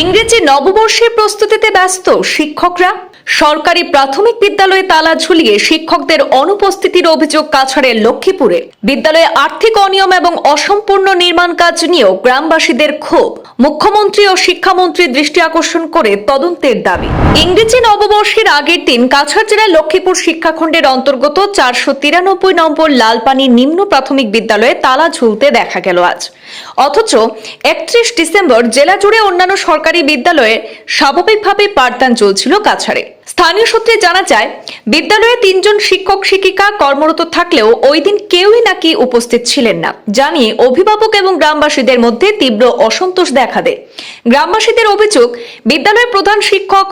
ইংরেজি নববর্ষের প্রস্তুতিতে ব্যস্ত শিক্ষকরা, সরকারি প্রাথমিক বিদ্যালয়ে তালা ঝুলিয়ে শিক্ষকদের অনুপস্থিতির অভিযোগ কাছাড়ের লক্ষ্মীপুরে। বিদ্যালয়ে আর্থিক অনিয়ম এবং অসম্পূর্ণ নির্মাণ কাজ নিয়েও গ্রামবাসীদের ক্ষোভ। মুখ্যমন্ত্রী ও শিক্ষামন্ত্রীর দৃষ্টি আকর্ষণ করে তদন্তের দাবি। ইংরেজি নববর্ষের আগের দিন কাছাড় জেলার লক্ষ্মীপুর শিক্ষাখণ্ডের অন্তর্গত চারশো তিরানব্বই নম্বর লালপানি নিম্ন প্রাথমিক বিদ্যালয়ে তালা ঝুলতে দেখা গেল আজ। অথচ একত্রিশ ডিসেম্বর জেলা জুড়ে অন্যান্য সরকারি বিদ্যালয়ে স্বাভাবিকভাবে পাঠদান চলছিল কাছাড়ে। স্থানীয় সূত্রে জানা যায়, বিদ্যালয়ে তিনজন শিক্ষক, শিক্ষিকা কর্মরত থাকলেও ওই দিন কেউই নাকি উপস্থিত ছিলেন না জানিয়ে অভিভাবক এবং গ্রামবাসীদের মধ্যে তীব্র অসন্তোষ দেখা দেয়। গ্রামবাসীদের অভিযোগ, বিদ্যালয়ের প্রধান শিক্ষক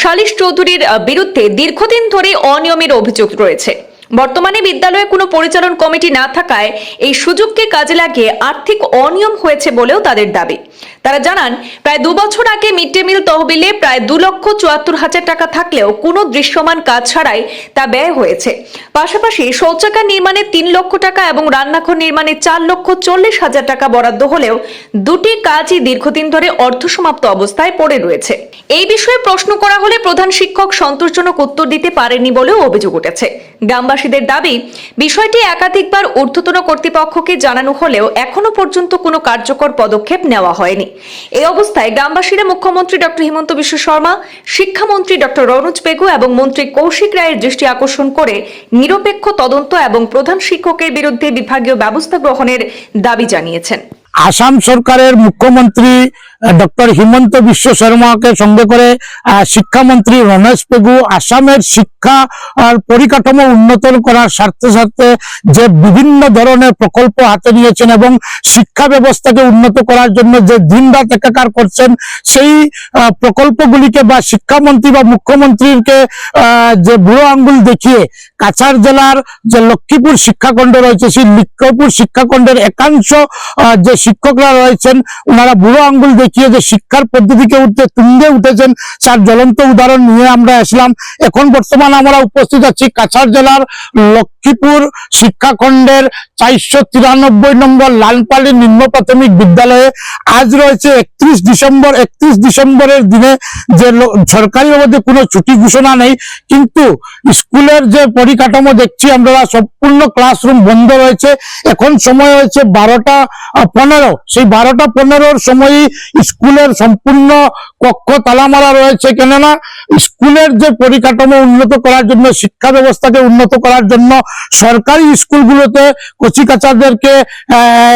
শালিশ চৌধুরীর বিরুদ্ধে দীর্ঘদিন ধরে অনিয়মের অভিযোগ রয়েছে। বর্তমানে বিদ্যালয়ে কোনো পরিচালন কমিটি না থাকায় এই সুযোগকে কাজে লাগিয়ে আর্থিক অনিয়ম হয়েছে বলেও তাদের দাবি। তারা জানান, প্রায় দু বছর আগে মিড ডে মিল তহবিলে প্রায় দু লক্ষ চুয়াত্তর হাজার টাকা থাকলেও কোনো দৃশ্যমান কাজ ছাড়াই তা ব্যয় হয়েছে। পাশাপাশি শৌচাগার নির্মাণে তিন লক্ষ টাকা এবং রান্নাঘর নির্মাণে চার লক্ষ চল্লিশ হাজার টাকা বরাদ্দ হলেও দুটি কাজই দীর্ঘদিন ধরে অর্ধসমাপ্ত অবস্থায় পড়ে রয়েছে। এই বিষয়ে প্রশ্ন করা হলে প্রধান শিক্ষক সন্তোষজনক উত্তর দিতে পারেননি বলেও অভিযোগ উঠেছে। গ্রামবাসীদের দাবি, বিষয়টি একাধিকবার ঊর্ধ্বতন কর্তৃপক্ষকে জানানো হলেও এখনও পর্যন্ত কোনো কার্যকর পদক্ষেপ নেওয়া হয়নি। এই অবস্থায় গ্রামবাসীরা মুখ্যমন্ত্রী ডক্টর হিমন্ত বিশ্ব শর্মা, শিক্ষামন্ত্রী ডক্টর রনোজ পেগু এবং মন্ত্রী কৌশিক রায়ের দৃষ্টি আকর্ষণ করে নিরপেক্ষ তদন্ত এবং প্রধান শিক্ষকের বিরুদ্ধে বিভাগীয় ব্যবস্থা গ্রহণের দাবি জানিয়েছেন। আসাম সরকারের মুখ্যমন্ত্রী ডক্টর হিমন্ত বিশ্ব শর্মাকে সঙ্গে করে শিক্ষামন্ত্রী রমেশ পেগু আসামের শিক্ষা আর পরিকাঠামো উন্নত করার স্বার্থে স্বার্থে যে বিভিন্ন ধরনের প্রকল্প হাতে নিয়েছেন এবং শিক্ষা ব্যবস্থাকে উন্নত করার জন্য যে দিনরাত একাকার করছেন, সেই প্রকল্পগুলিকে বা শিক্ষামন্ত্রী বা মুখ্যমন্ত্রীকে যে বুড়ো আঙ্গুল দেখিয়ে কাছাড় জেলার যে লক্ষ্মীপুর শিক্ষাখণ্ড রয়েছে, সেই লক্ষ্মীপুর শিক্ষাখণ্ডের একাংশ যে শিক্ষকরা রয়েছেন ওনারা বুড়ো আঙ্গুল দেখিয়ে যে শিক্ষার পদ্ধতিকে উঠতে তুঙ্গে উঠেছেন, তার জ্বলন্ত উদাহরণ নিয়ে আমরা আসলাম এখন বর্তমান আমরা উপস্থিত আছি কাছাড় জেলার লক্ষ্মীপুর শিক্ষাখণ্ডের চারশো তিরানব্বই নম্বর লালপালি নিম্ন প্রাথমিক বিদ্যালয়ে আজ রয়েছে একত্রিশ ডিসেম্বর, একত্রিশ ডিসেম্বরের দিনে যে লো- সরকারিভাবে কোনো ছুটি ঘোষণা নেই, কিন্তু স্কুলের যে পরিকাঠামো দেখছি আমরা, সম্পূর্ণ ক্লাসরুম বন্ধ রয়েছে। এখন সময় হয়েছে বারোটা পনেরো। সেই বারোটা পনেরোর সময়ই স্কুলের সম্পূর্ণ কক্ষ তালা মারা রয়েছে। কেননা স্কুলের যে পরিকাঠামো উন্নত করার জন্য, শিক্ষা ব্যবস্থাকে উন্নত করার জন্য সরকারি স্কুলগুলোতে কচিকাচাদেরকে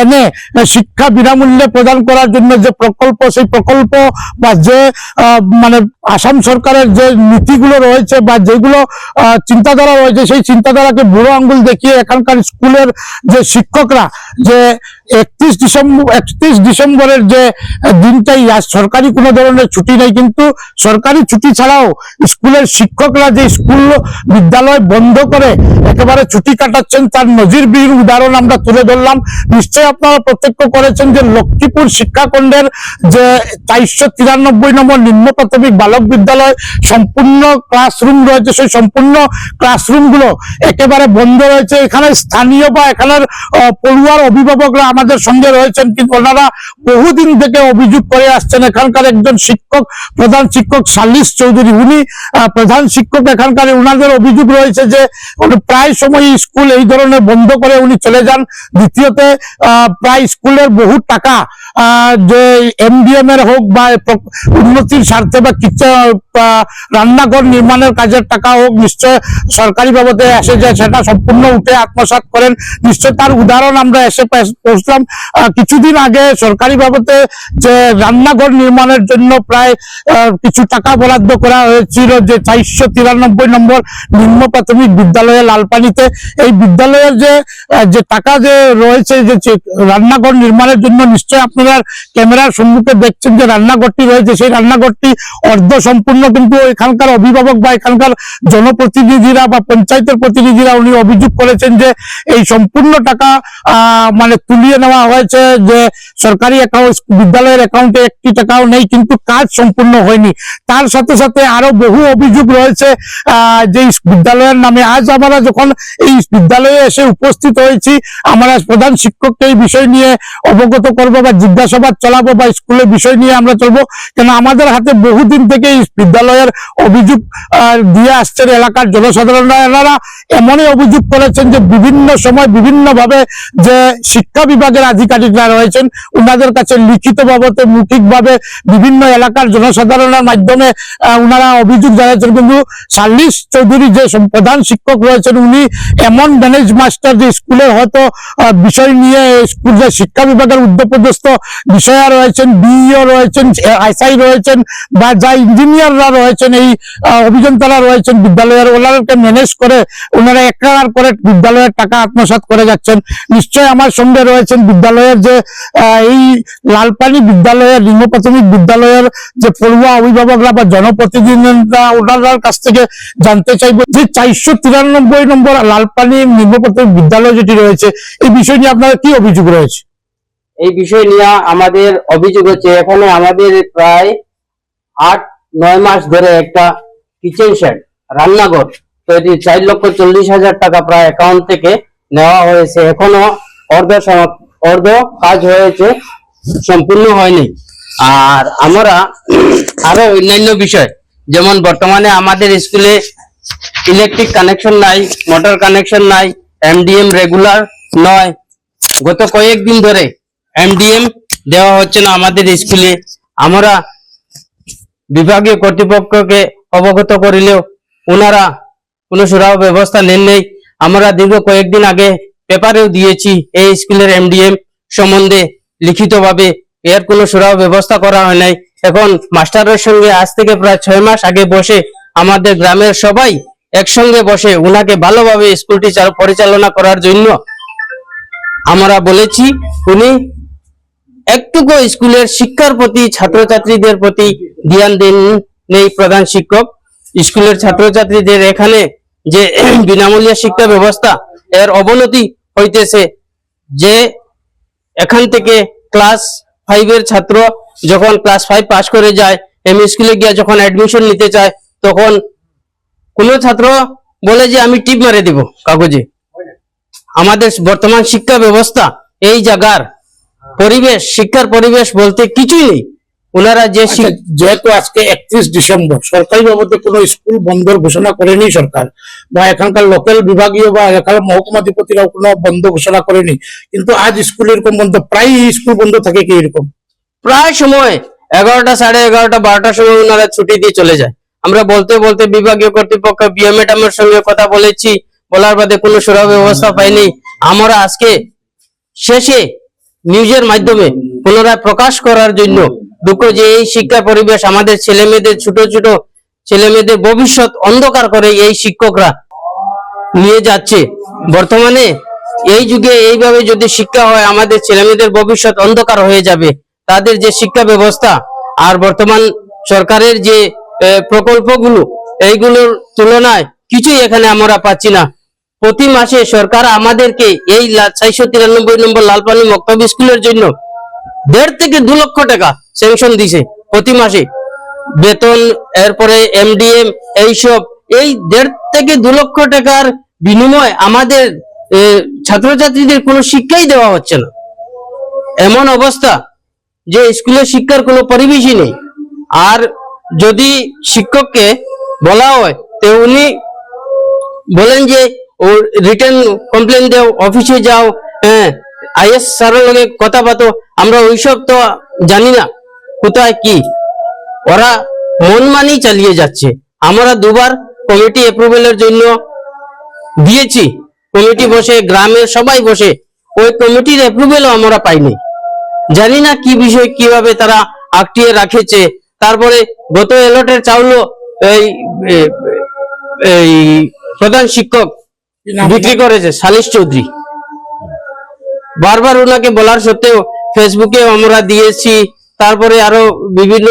এনে শিক্ষা বিনামূল্যে প্রদান করার জন্য যে প্রকল্প, সেই প্রকল্প বা যে মানে আসাম সরকারের যে নীতিগুলো রয়েছে বা যেগুলো চিন্তাধারা রয়েছে, সেই চিন্তাধারাকে বুড়ো আঙ্গুল দেখিয়ে এখানকার স্কুলের যে শিক্ষকরা যে একত্রিশ ডিসেম্বর, একত্রিশ ডিসেম্বরের যে দিনটাই সরকারি কোনো ধরনের ছুটি নেই, কিন্তু সরকারি ছুটি ছাড়াও স্কুলের শিক্ষকরা যে স্কুল বিদ্যালয় বন্ধ করে একেবারে ছুটি কাটাচ্ছেন, তার নজিরবিহীন উদাহরণ আমরা তুলে ধরলাম। নিশ্চয়ই আপনারা প্রত্যক্ষ করেছেন যে লক্ষ্মীপুর শিক্ষাখণ্ডের যে চারশো তিরানব্বই নম্বর নিম্ন প্রাথমিক বালক বিদ্যালয় সম্পূর্ণ ক্লাসরুম রয়েছে, সেই সম্পূর্ণ ক্লাসরুমগুলো একেবারে বন্ধ রয়েছে। এখানে স্থানীয় বা এখানের পড়ুয়ার অভিভাবকরা আমাদের সঙ্গে রয়েছেন, কিন্তু ওনারা বহুদিন থেকে অভিযোগ করে আসছেন। এখানকার একজন শিক্ষক, প্রধান শিক্ষক সালিস চৌধুরী, উনি প্রধান শিক্ষক এখানকার ওনাদের অভিযোগ রয়েছে যে প্রায় সময় স্কুল এই ধরনের বন্ধ করে উনি চলে যান। দ্বিতীয়তে প্রায় স্কুলের বহু টাকা যে এমডিএম এর হোক বা উন্নতির স্বার্থে বা রান্নাঘর নির্মাণের কাজের টাকা হোক, নিশ্চয় সরকারি বাবদে এসে যায় সেটা সম্পূর্ণ উঠে আত্মসাৎ করেন। নিশ্চয় তার উদাহরণ আমরা এসে পৌঁছলাম। কিছুদিন আগে সরকারি বাবদে যে রান্নাঘর নির্মাণের জন্য প্রায় কিছু টাকা বরাদ্দ করা হয়েছিল যে চারশো তিরানব্বই নম্বর নিম্ন প্রাথমিক বিদ্যালয়ে লালপানিতে। এই বিদ্যালয়ের যে যে টাকা যে রয়েছে যে যে রান্নাঘর নির্মাণের জন্য নিশ্চয় আপনারা ক্যামেরার সম্মুখে দেখছেন যে রান্নাঘরটি রয়েছে। সেই রান্নাঘরটি অর্ধ সম্পূর্ণ কিন্তু এখানকার অভিভাবক বা এখানকার জনপ্রতিনিধিরা বা পঞ্চায়েতের প্রতিনিধিরা উনি অভিযোগ করেছেন যে এই সম্পূর্ণ টাকা মানে তুলিয়ে নেওয়া হয়েছে যে সরকারি অ্যাকাউন্ট বিদ্যালয়ের অ্যাকাউন্টে একটি টাকাও নেই, কিন্তু কাজ সম্পূর্ণ হয়নি। তার সাথে সাথে আরও বহু অভিযোগ রয়েছে যে বিদ্যালয়ের নামে আজ আমরা যখন এই বিদ্যালয়ে এসে উপস্থিত হয়েছি, আমরা প্রধান শিক্ষককে এই বিষয় নিয়ে অবগত করব বা জিজ্ঞাসাবাদ চালাবো বা স্কুলের বিষয় নিয়ে আমরা চলবো। কেন আমাদের হাতে বহুদিন থেকে এই বিদ্যালয়ের অভিযোগ দিয়ে আসছেন এলাকার জনসাধারণরা। এমনই অভিযোগ করেছেন যে বিভিন্ন সময় বিভিন্ন ভাবে যে শিক্ষা বিভাগের আধিকারিকরা রয়েছেন ওনাদের কাছে লিখিত বাবদে মৌখিক ভাবে বিভিন্ন এলাকার জনসাধারণের মাধ্যমে ওনারা অভিযোগ জানিয়েছেন। কিন্তু সাল্লিশ চৌধুরী যে প্রধান শিক্ষক রয়েছেন, উনি এমন ম্যানেজ মাস্টার যে স্কুলে হয়তো বিষয় নিয়ে স্কুল যে শিক্ষা বিভাগের উদ্যোগপদস্থ বিষয়া রয়েছেন, বিইও রয়েছেন আইসাই রয়েছেন বা যা ইঞ্জিনিয়াররা রয়েছেন, এই অভিযন্তারা রয়েছেন, বিদ্যালয়ের ওনাদেরকে ম্যানেজ করে ওনারা একার করে বিদ্যালয়ের টাকা আত্মসাৎ করে যাচ্ছেন। নিশ্চয় আমার সঙ্গে রয়েছেন বিদ্যালয়ের যে এই লালপানি বিদ্যালয়ের লিঙ্গ প্রাথমিক বিদ্যালয়ের যে পড়ুয়া অভিভাবকরা বা জনপ্রতিনিধিরা ওনার কাছ থেকে জানতে চাইব যে চারশো তিরানব্বই নম্বর লালপানি লিঙ্গ প্রাথমিক বিদ্যালয় যেটি রয়েছে, এই বিষয় নিয়ে আপনার কি অভিযোগ রয়েছে? এই বিষয় নিয়ে আমাদের অভিযোগ হচ্ছে, এখানে আমাদের প্রায় আট নয় মাস ধরে একটা কিচেন শেড রান্নাঘর তো এটি চার লক্ষ চল্লিশ হাজার টাকা প্রায় অ্যাকাউন্ট থেকে নেওয়া হয়েছে। এখনও অর্ধ অর্ধ কাজ হয়েছে, সম্পূর্ণ হয়নি। আর আমরা আরও অন্যান্য বিষয়, যেমন বর্তমানে আমাদের স্কুলে ইলেকট্রিক কানেকশন নাই মোটর কানেকশন নাই এমডিএম রেগুলার নয়। গত কয়েকদিন ধরে এমডিএম দেওয়া হচ্ছে না আমাদের স্কুলে। আমরা বিভাগীয় কর্তৃপক্ষকে অবগত করিলেও ওনারা কোনো সুরাহ ব্যবস্থা নেন নেই। আমরা দীর্ঘ কয়েকদিন আগে পেপারেও দিয়েছি এই স্কুলের এমডিএম সম্বন্ধে লিখিতভাবে। এর কোনো সুরাহ ব্যবস্থা করা হয় নাই। এখন মাস্টারের সঙ্গে আজ থেকে প্রায় ছয় মাস আগে বসে আমাদের গ্রামের সবাই একসঙ্গে বসে ওনাকে ভালোভাবে স্কুলটি পরিচালনা করার জন্য আমরা বলেছি, উনি একটুকু স্কুলের শিক্ষার প্রতি, ছাত্রছাত্রীদের প্রতি ধ্যান দেন নেই প্রধান শিক্ষক। স্কুলের ছাত্রছাত্রীদের এখানে যে বিনামূল্যে শিক্ষা ব্যবস্থা, এর অবনতি হইতেছে যে এখান থেকে ক্লাস ফাইভের ছাত্র যখন ক্লাস ফাইভ পাস করে যায় এম স্কুলে গিয়ে যখন অ্যাডমিশন নিতে চায়, তখন কোনো ছাত্র বলে যে, আমি টিপ মারে দিব কাগজে। আমাদের বর্তমান শিক্ষা ব্যবস্থা এই জায়গার পরিবেশ শিক্ষার পরিবেশ বলতে কিছুই নেই। ওনারা যে আচ্ছা, যেহেতু আজকে একত্রিশ ডিসেম্বর সরকারি বাবদে কোনো স্কুল বন্ধর ঘোষণা করেনি সরকার বা এখানকার লোকাল বিভাগীয় বা এখানকার মহকুমাধিপতিরাও কোনো বন্ধ ঘোষণা করেনি কিন্তু আজ স্কুল এরকম বন্ধ প্রায় স্কুল বন্ধ থাকে কি এরকম? প্রায় সময় এগারোটা সাড়ে এগারোটা বারোটার সময় ওনারা ছুটি দিয়ে চলে যায়। আমরা বলতে বলতে বিভাগীয় কর্তৃপক্ষ বিএ ম্যাডামের সঙ্গে কথা বলেছি বলার বাদে কোনো সুরাহ ব্যবস্থা পাইনি। আমরা আজকে শেষে নিউজের মাধ্যমে পুনরায় প্রকাশ করার জন্য দুঃখ যে এই শিক্ষা পরিবেশ আমাদের ছেলে মেয়েদের, ছোট ছোট ছেলে মেয়েদের ভবিষ্যৎ অন্ধকার করে এই শিক্ষকরা নিয়ে যাচ্ছে। বর্তমানে এই যুগে এইভাবে যদি শিক্ষা হয়, আমাদের ছেলেমেয়েদের ভবিষ্যৎ অন্ধকার হয়ে যাবে। তাদের যে শিক্ষা ব্যবস্থা আর বর্তমান সরকারের যে প্রকল্পগুলো, এইগুলোর তুলনায় কিছুই এখানে আমরা পাচ্ছি না। প্রতি মাসে সরকার আমাদেরকে এই চারশো তিরানব্বই নম্বর লালপানি মক্তব স্কুলের জন্য দেড় থেকে দু লক্ষ টাকা স্যাংশন দিছে প্রতি মাসে। বেতন, এরপরে এমডিএম এইসব, এই দেড় থেকে দু লক্ষ টাকার বিনিময়ে আমাদের ছাত্রছাত্রীদের কোনো শিক্ষাই দেওয়া হচ্ছে না। এমন অবস্থা যে স্কুলে শিক্ষার কোনো পরিবেশই নেই। আর যদি শিক্ষককে বলা হয়, তো উনি বলেন যে ও রিটার্ন কমপ্লেন দাও অফিসে যাও হ্যাঁ আইএস স্যারের লগে কথা বাতো। আমরা ওইসব তো জানি না। কোথায় কি? ওরা মন মানি চালিয়ে যাচ্ছে। আমরা দুবার কমিটি অ্যাপ্রুভেলের জন্য দিয়েছি। কমিটি বসে, গ্রামের সবাই বসে। ওই কমিটির অ্যাপ্রুভেলও আমরা পাইনি। জানি না কি বিষয়, কীভাবে তারা আটকিয়ে রাখেছে। তারপরে গত এলটের চাউলও এই প্রধান শিক্ষক বিক্রি করেছে সালিশ চৌধুরী। বারবার ওনাকে বলার সত্ত্বেও ফেসবুকে আমরা দিয়েছি তারপরে আরও বিভিন্ন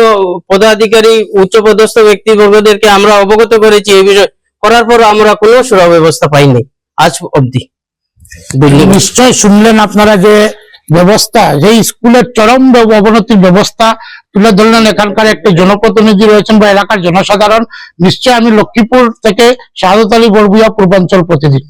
পদাধিকারী উচ্চ পদস্থ ব্যক্তিবর্গদেরকে আমরা অবগত করেছি এই বিষয়ে। করার পর আমরা কোনো সুরা ব্যবস্থা পাইনি আজ অবধি। নিশ্চয় শুনলেন আপনারা যে ব্যবস্থা যে স্কুলের চরম অবনতির ব্যবস্থা তুলে ধরলেন এখানকার একটি জনপ্রতিনিধি রয়েছেন বা এলাকার জনসাধারণ, নিশ্চয় আমি লক্ষ্মীপুর থেকে শাহাদত আলী বরগুয়া, পূর্বাঞ্চল প্রতিদিন